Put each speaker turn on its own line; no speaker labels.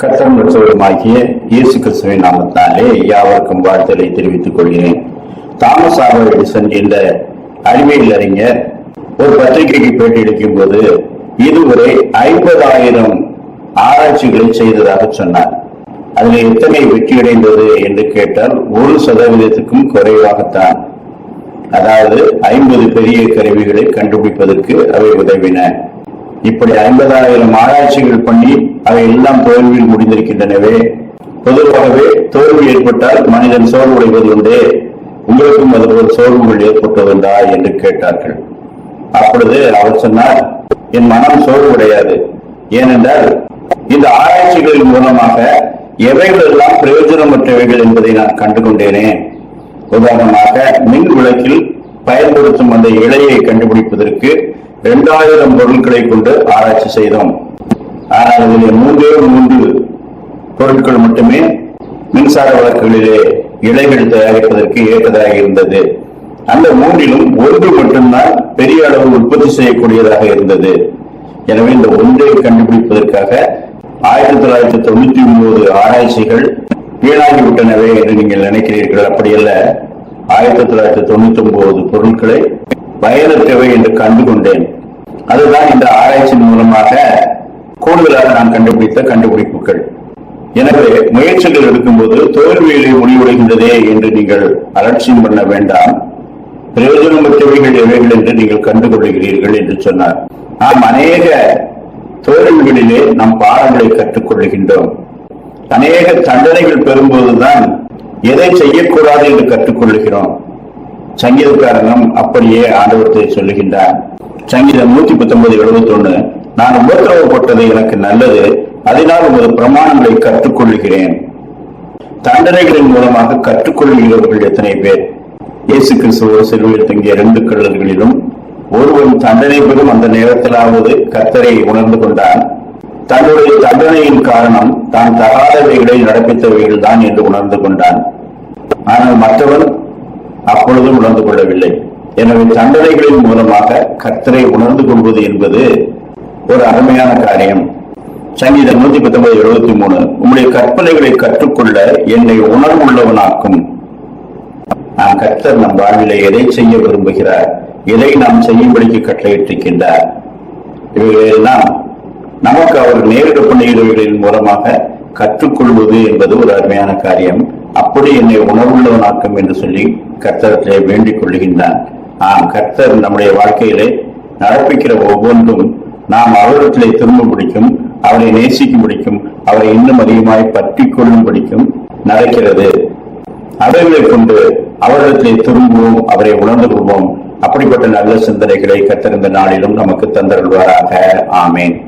கத்தம் பெற்றவருமாகிய இயேசு கிறிஸ்துவின் நாமத்தாலே யாவருக்கும் வாழ்த்தலை தெரிவித்துக் கொள்கிறேன். தாமஸ் ஆல்வா எடிசன் என்ற அறிவியல் அறிஞர் ஒரு பத்திரிகைக்கு பேட்டியளிக்கும் போது இதுவரை ஐம்பதாயிரம் ஆராய்ச்சிகளை செய்ததாக சொன்னார். அதில் எத்தனை வெற்றியடைந்தது என்று கேட்டால் ஒரு சதவீதத்துக்கும் குறைவாகத்தான். அதாவது ஐம்பது பெரிய கருவிகளை கண்டுபிடிப்பதற்கு அவை உதவின. இப்படி ஐம்பதாயிரம் ஆராய்ச்சிகள் பண்ணி அவை எல்லாம் தோல்வியில் முடிந்திருக்கின்றனவே. பொதுவாகவே தோல்வி ஏற்பட்டால் மனிதன் சோர்வுடைவது உண்டே. உங்களுக்கும் அதுபோல் சோர்வுகள் ஏற்பட்டதுண்டா என்று கேட்டார்கள். அப்பொழுது அவர் சொன்னார் என் மனம் சோர்வுடையாது. ஏனென்றால் இந்த ஆராய்ச்சிகளின் மூலமாக எவைகள் எல்லாம் பிரயோஜனமற்றவைகள் என்பதை நான் கண்டுகொண்டேனே. உதாரணமாக மின் விளக்கில் பயன்படுத்தும் அந்த இழையை கண்டுபிடிப்பதற்கு இரண்டாயிரம் பொருட்களை கொண்டு ஆராய்ச்சி செய்தோம். ஆனால் இதில் மூன்றே மூன்று பொருட்கள் மட்டுமே மின்சார வழக்குகளிலே இழைகள் தயாரிப்பதற்கு ஏற்றதாக இருந்தது. அந்த மூன்றிலும் ஒன்று மட்டும்தான் பெரிய அளவு உற்பத்தி செய்யக்கூடியதாக இருந்தது. எனவே இந்த ஒன்றை கண்டுபிடிப்பதற்காக ஆயிரத்தி தொள்ளாயிரத்தி தொண்ணூத்தி ஒன்பது ஆராய்ச்சிகள் வீணாகிவிட்டனவே என்று நீங்கள் நினைக்கிறீர்கள். அப்படியல்ல ஆயிரத்தி தொள்ளாயிரத்தி தொண்ணூத்தி ஒன்பது பொருட்களை பயனற்றவை என்று கண்டு கொண்டேன் அதுதான் இந்த ஆராய்ச்சியின் மூலமாக கூடுதலாக நான் கண்டுபிடித்த கண்டுபிடிப்புகள். எனவே முயற்சிகள் எடுக்கும்போது தோல்வியிலே முடிவடைகின்றதே என்று நீங்கள் அலட்சியம் பண்ண வேண்டாம். பிரயோஜனமற்றவைகள் எவைகள் என்று நீங்கள் கண்டுகொள்கிறீர்கள் என்று சொன்னார். நாம் அநேக தோல்விகளிலே நம் பாடங்களை கற்றுக்கொள்கின்றோம். அநேக தண்டனைகள் பெறும்போதுதான் எதை செய்யக்கூடாது என்று கற்றுக்கொள்கிறோம். சங்கீதக்காரனும் அப்படியே ஆண்டவரத்தை சொல்லுகின்றார் சங்கீதம் நூத்தி பத்தொன்பது எழுபத்தி ஒண்ணு நான் உபத்திரவப்பட்டது எனக்கு நல்லது அதனால் உமது பிரமாணங்களை கற்றுக்கொள்கிறேன் தண்டனைகளின் மூலமாக கற்றுக்கொள்கிறவர்கள் எத்தனை பேர்? இயேசு கிறிஸ்துவ சிலுவையில் தங்கிய இரண்டு கல்லர்களிலும் ஒருவன் தண்டனை பெறும் அந்த நேரத்திலாவது கத்தரை உணர்ந்து கொண்டான். தன்னுடைய தண்டனையின் காரணம் தான் தகாதவைகளை நடப்பித்தவைகள் தான் என்று உணர்ந்து கொண்டான். ஆனால் மற்றவன் அப்பொழுதும் உணர்ந்து கொள்ளவில்லை. எனவே தண்டனைகளின் மூலமாக கர்த்தரை உணர்ந்து கொள்வது என்பது ஒரு அருமையான காரியம். சங்கீதம் நூத்தி பத்தொன்பது எழுபத்தி மூணு. உம்முடைய கற்பனைகளை கற்றுக்கொள்ள என்னை உணர்வுள்ளவனாக்கும். நான் கர்த்தர் நம் வாழ்விலே எதை செய்ய விரும்புகிறார்? எதை நாம் செய்யும்படிக்கு கட்டளையிட்டிருக்கின்றார்? இவைகளெல்லாம் நமக்கு அவர் நேரிட பண்ணுகிறவர்களின் மூலமாக கற்றுக்கொள்வது என்பது ஒரு அருமையான காரியம். அப்படி என்னை உணர்வுள்ளவனாக்கும் என்று சொல்லி கர்த்தரத்திலே வேண்டிக் கொள்கின்றான். ஆம் கர்த்தர் நம்முடைய வாழ்க்கையிலே நடப்பிக்கிற ஒவ்வொன்றும் நாம் அவரிடத்திலே திரும்ப பிடிக்கும் அவரை நேசிக்கும் பிடிக்கும் அவரை இன்னும் அதிகமாய் பற்றி கொள்ளும் பிடிக்கும் நடக்கிறது. அவைகளை கொண்டு அவரிடத்திலே திரும்புவோம் அவரை உணர்ந்து கொள்வோம். அப்படிப்பட்ட நல்ல சிந்தனைகளை கத்திருந்த நாளிலும் நமக்கு தந்தருள்வாராக. ஆமேன்.